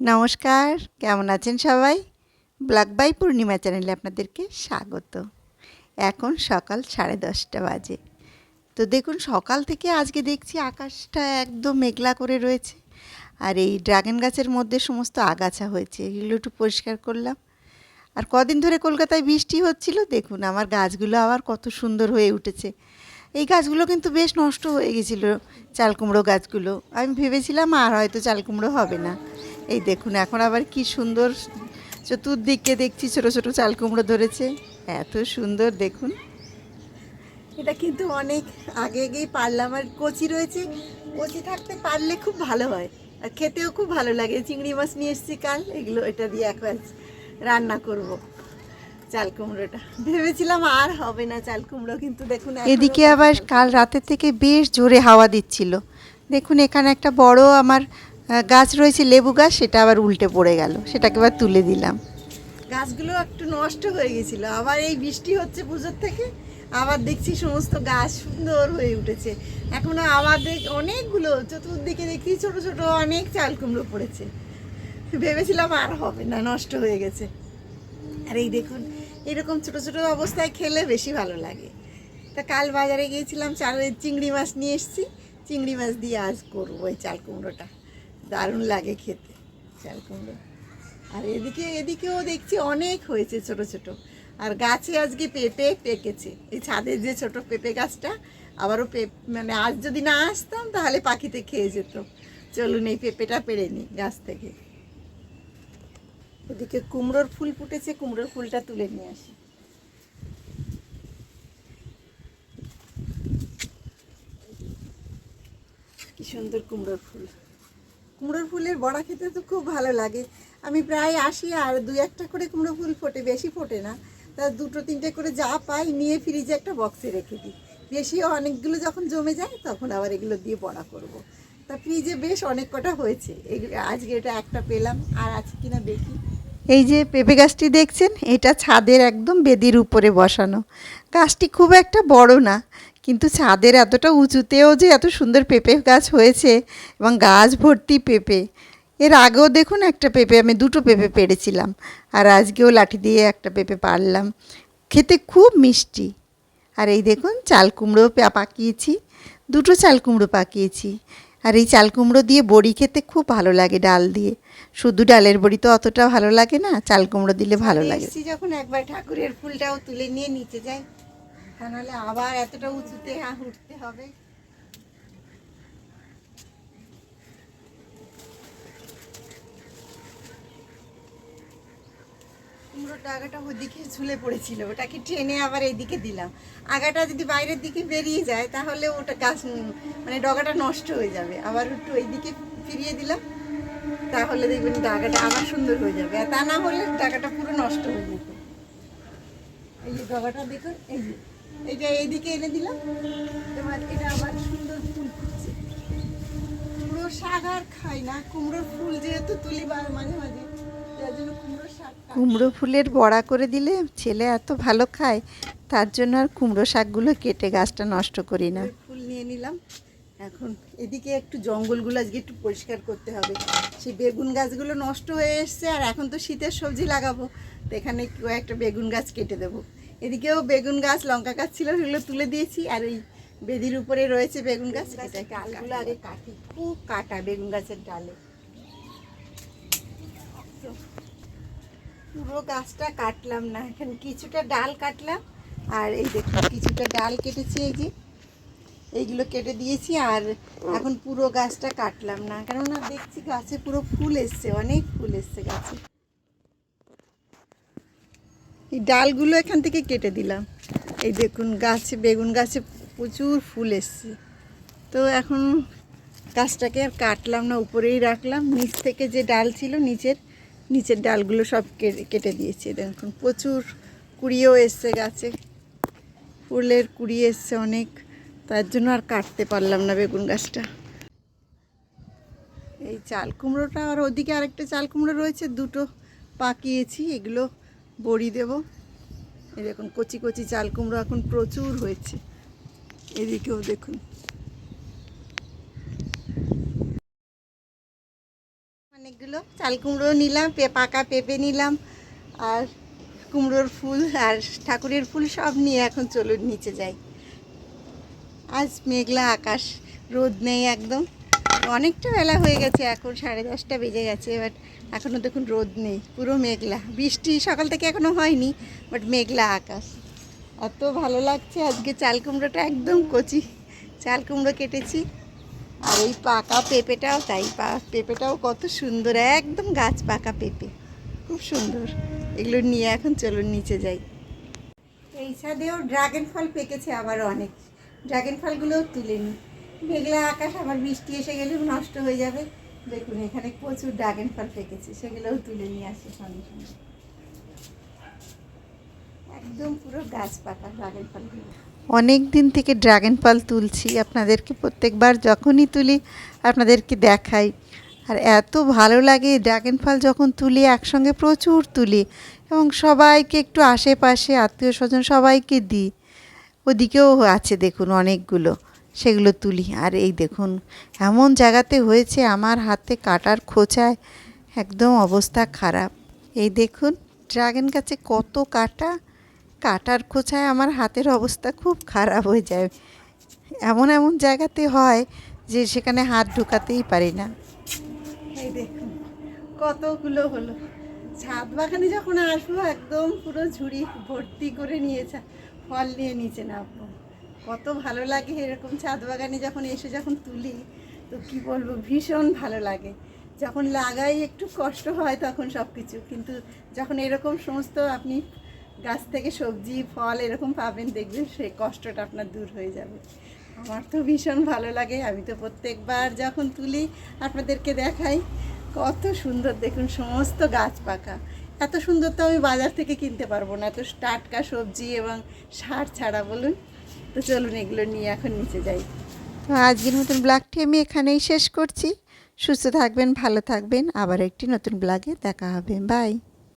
নমস্কার, কেমন আছেন সবাই? ব্লক বাই পূর্ণিমা চ্যানেলে আপনাদেরকে স্বাগত। এখন সকাল সাড়ে দশটা বাজে। তো দেখুন, সকাল থেকে আজকে দেখছি আকাশটা একদম মেঘলা করে রয়েছে। আর এই ড্রাগন গাছের মধ্যে সমস্ত আগাছা হয়েছে, এগুলো একটু পরিষ্কার করলাম। আর কদিন ধরে কলকাতায় বৃষ্টি হচ্ছিল, দেখুন আমার গাছগুলো আবার কত সুন্দর হয়ে উঠেছে। এই গাছগুলো কিন্তু বেশ নষ্ট হয়ে গেছিল চাল কুমড়ো গাছগুলো। আমি ভেবেছিলাম আর হয়তো চাল কুমড়ো হবে না। এই দেখুন, এখন আবার কি সুন্দর চতুর্দিকে দেখছি ছোট ছোট চাল কুমড়ো ধরেছে। এত সুন্দর, দেখুন। এটা কিন্তু অনেক আগে আগেই পারলাম, আর কচি রয়েছে। কচি থাকতে পারলে খুব ভালো হয়, আর খেতেও খুব ভালো লাগে। চিংড়ি মাছ নিয়ে এসেছি কাল, এগুলো, এটা দিয়ে একবার রান্না করব চাল কুমড়োটা। ভেবেছিলাম আর হবে না চাল কুমড়ো, কিন্তু দেখুন এদিকে আবার কাল রাতের থেকে বেশ জোরে হাওয়া দিচ্ছিল। দেখুন, এখানে একটা বড় আমার গাছ রয়েছে, লেবু গাছ, সেটা আবার উল্টে পড়ে গেল। সেটাকে আবার তুলে দিলাম। গাছগুলো একটু নষ্ট হয়ে গেছিল। আবার এই বৃষ্টি হচ্ছে পুজোর থেকে, আবার দেখছি সমস্ত গাছ সুন্দর হয়ে উঠেছে। এখনও দেখ অনেকগুলো, চতুর্দিকে দেখছি ছোট ছোট অনেক চাল কুমড়ো পড়েছে। ভেবেছিলাম আর হবে না, নষ্ট হয়ে গেছে। আর এই দেখুন, এরকম ছোট ছোট অবস্থায় খেলে বেশি ভালো লাগে। তা কাল বাজারে গিয়েছিলাম চাল চিংড়ি মাছ নিয়ে এসেছি। চিংড়ি মাছ দিয়ে আজ করব ওই চাল কুমড়োটা। দারুণ লাগে খেতে চাল কুমড়ো আর এদিকে, এদিকেও দেখছি অনেক হয়েছে ছোট ছোট। আর গাছে আজকে পেঁপে পেকেছে। এই ছাদের যে ছোট পেঁপে গাছটা, আবারও পে মানে আজ যদি না আসতাম, তাহলে পাখিতে খেয়ে যেত। চলুন এই পেঁপেটা পেড়ে নিই গাছ থেকে। ওদিকে কুমড়োর ফুল ফুটেছে, কুমড়োর ফুলটা তুলে নিয়ে আসি। কি সুন্দর কুমড়োর ফুল। কুমড়োর ফুলের বড়া খেতে তো খুব ভালো লাগে। আমি প্রায় আসি আর দুই একটা করে কুমড়ো ফুল ফোটে, বেশি ফোটে না। তা দুটো তিনটে করে যা পাই নিয়ে ফ্রিজে একটা বক্সে রেখে দিই। বেশি অনেকগুলো যখন জমে যায় তখন আবার এগুলো দিয়ে বড়া করব। তা ফ্রিজে বেশ অনেক কটা হয়েছে। এগ- আজকে এটা একটা পেলাম। আর আছে কিনা দেখি। এই যে পেঁপে গাছটি দেখছেন, এটা ছাদের একদম বেদির উপরে বসানো। গাছটি খুব একটা বড় না। কিন্তু ছাদের এতটা উঁচুতেও যে এত সুন্দর পেঁপে গাছ হয়েছে এবং গাছ ভর্তি পেঁপে। এর আগেও দেখুন একটা পেঁপে, আমি দুটো পেঁপে পেড়েছিলাম আর আজকেও লাঠি দিয়ে একটা পেঁপে পারলাম খেতে খুব মিষ্টি। আর এই দেখুন চাল কুমড়ো পাকিয়েছি, দুটো চাল কুমড়ো পাকিয়েছি। আর এই চাল কুমড়ো দিয়ে বড়ি খেতে খুব ভালো লাগে ডাল দিয়ে। শুধু ডালের বড়ি তো অতটা ভালো লাগে না, চাল কুমড়ো দিলে ভালো লাগে। যখন একবার ঠাকুরের ফুলটাও তুলে নিয়ে নিচে যাই। তা আবার এতটা উঁচুতে উঠতে হবে। কুমড়োটা আগাটা ওদিকে ঝুলে পড়েছিল, ওটাকে টেনে আবার এইদিকে দিলাম। আগাটা যদি বাইরের দিকে বেরিয়ে যায়, তাহলে ওটা গাছ মানে ডগাটা নষ্ট হয়ে যাবে। আবার একটু এইদিকে ফিরিয়ে দিলাম, তাহলে দেখবেন ডাগাটা আবার সুন্দর হয়ে যাবে। আর তা না হলে ডাগাটা পুরো নষ্ট হয়ে যেত এই যে ডগাটা দেখুন, এই যে। এইটা এইদিকে এনে দিলাম। এবার এটা আবার সুন্দর ফুল ফুটছে। কুমড়ো শাক আর খাই না কুমড়োর ফুল যেহেতু তুলি মাঝে মাঝে যার জন্য কুমড়ো শাক কুমড়ো ফুলের বড়া করে দিলে ছেলে এত ভালো খায় তার জন্য আর কুমড়ো শাকগুলো কেটে গাছটা নষ্ট করি না। ফুল নিয়ে নিলাম। এখন এদিকে একটু জঙ্গলগুলো আজকে একটু পরিষ্কার করতে হবে। সেই বেগুন গাছগুলো নষ্ট হয়ে এসছে আর এখন তো শীতের সবজি লাগাবো। তো এখানে একটা বেগুন গাছ কেটে দেবো। এদিকেও বেগুন গাছ লঙ্কা গাছ ছিল সেগুলো তুলে দিয়েছি। আর ওই বেদির উপরে রয়েছে বেগুন গাছ ডালগুলো আগে কাটি। খুব কাটা বেগুন গাছের ডালে। পুরো গাছটা কাটলাম না এখানে কিছুটা ডাল কাটলাম। আর এই দেখুন কিছুটা ডাল কেটেছি এই যে। এইগুলো কেটে দিয়েছি আর এখন পুরো গাছটা কাটলাম না। কেননা দেখছি গাছে পুরো ফুল এসছে অনেক ফুল এসছে গাছে। এই ডালগুলো এখান থেকে কেটে দিলাম। এই দেখুন, গাছে, বেগুন গাছে প্রচুর ফুল এসছে। তো এখন গাছটাকে আর কাটলাম না, উপরেই রাখলাম। নিচ থেকে যে ডাল ছিল নিচের নিচের ডালগুলো সব কেটে দিয়েছি। দেখুন, প্রচুর কুড়িয়েও এসছে গাছে। ফুলের কুড়ি এসছে অনেক, তার জন্য আর কাটতে পারলাম না বেগুন গাছটা। এই চাল কুমড়োটা, আর ওদিকে আরেকটা চাল কুমড়ো রয়েছে, দুটো পাকিয়েছি। এগুলো বড়ি দেব। দেখুন, কচি কচি চাল কুমড়ো এখন প্রচুর হয়েছে। এদিকেও দেখুন। অনেকগুলো চাল কুমড়ো নিলাম পাকা পেঁপে নিলাম, আর কুমড়োর ফুল আর ঠাকুরের ফুল সব নিয়ে এখন চলুন নিচে যাই। আজ মেঘলা আকাশ, রোদ নেই একদম। অনেকটা বেলা হয়ে গেছে, এখন সাড়ে দশটা বেজে গেছে বাট এখনও দেখুন রোদ নেই, পুরো মেঘলা। বৃষ্টি সকাল থেকে এখনও হয়নি বাট মেঘলা আকাশ। এত ভালো লাগছে আজকে চাল কুমড়োটা একদম কচি। চাল কুমড়ো কেটেছি, আর এই পাকা পেঁপেটাও, তাই পেঁপেটাও কত সুন্দর, একদম গাছ পাকা পেঁপে, খুব সুন্দর। এগুলো নিয়ে এখন চলুন নিচে যাই। এই সাদেও ড্রাগন ফল পেকেছে আবার অনেক। ড্রাগন ফলগুলোও তুলে নিই মেঘলা আকাশ, আবার বৃষ্টি এসে গেলে নষ্ট হয়ে যাবে। দেখুন, এখানে প্রচুর ড্রাগন ফল পেকেছে সেগুলোও তুলে নিয়ে আসে সঙ্গে সঙ্গে। একদম পুরো গাছ পাকা ড্রাগন ফলগুলো। অনেক দিন থেকে ড্রাগন ফল তুলছি, আপনাদেরকে প্রত্যেকবার যখনই তুলি, আপনাদেরকে দেখাই। আর এত ভালো লাগে ড্রাগন ফল যখন তুলি, একসঙ্গে প্রচুর তুলি এবং সবাইকে একটু আশেপাশে, আত্মীয় স্বজন সবাইকে দিই। ওদিকেও আছে দেখুন অনেকগুলো। সেগুলো তুলি। আর এই দেখুন, এমন জায়গাতে হয়েছে আমার হাতে কাটার খোঁচায় একদম অবস্থা খারাপ। এই দেখুন, ড্রাগন গাছে কত কাটা, কাটার খোঁচায় আমার হাতের অবস্থা খুব খারাপ হয়ে যায়। এমন এমন জায়গাতে হয় যে সেখানে হাত ঢুকাতেই পারি না। এই দেখুন, কতগুলো হলো। ছাদ বাগানে যখন আসব, একদম পুরো ঝুড়ি ভর্তি করে নিয়েছে ফল নিয়ে নিচে নামবো। কত ভালো লাগে এরকম ছাদ বাগানে যখন এসে যখন তুলি, তো কি বলব, ভীষণ ভালো লাগে। যখন লাগাই একটু কষ্ট হয় তখন সব কিছু কিন্তু যখন এরকম সমস্ত আপনি গাছ থেকে সবজি, ফল এরকম পাবেন, দেখবেন সেই কষ্টটা আপনার দূর হয়ে যাবে। আমার তো ভীষণ ভালো লাগে, আমি তো প্রত্যেকবার যখন তুলি, আপনাদেরকে দেখাই, কত সুন্দর দেখুন সমস্ত গাছ পাকা। এত সুন্দর তো আমি বাজার থেকে কিনতে পারব না এত টাটকা সবজি এবং সার ছাড়া বলুন তো চলুন এগুলো নিয়ে এখন নিচে যাই। তো আজকের মতন ব্লগটি আমি এখানেই শেষ করছি। সুস্থ থাকবেন, ভালো থাকবেন। আবার একটি নতুন ব্লগে দেখা হবে। বাই।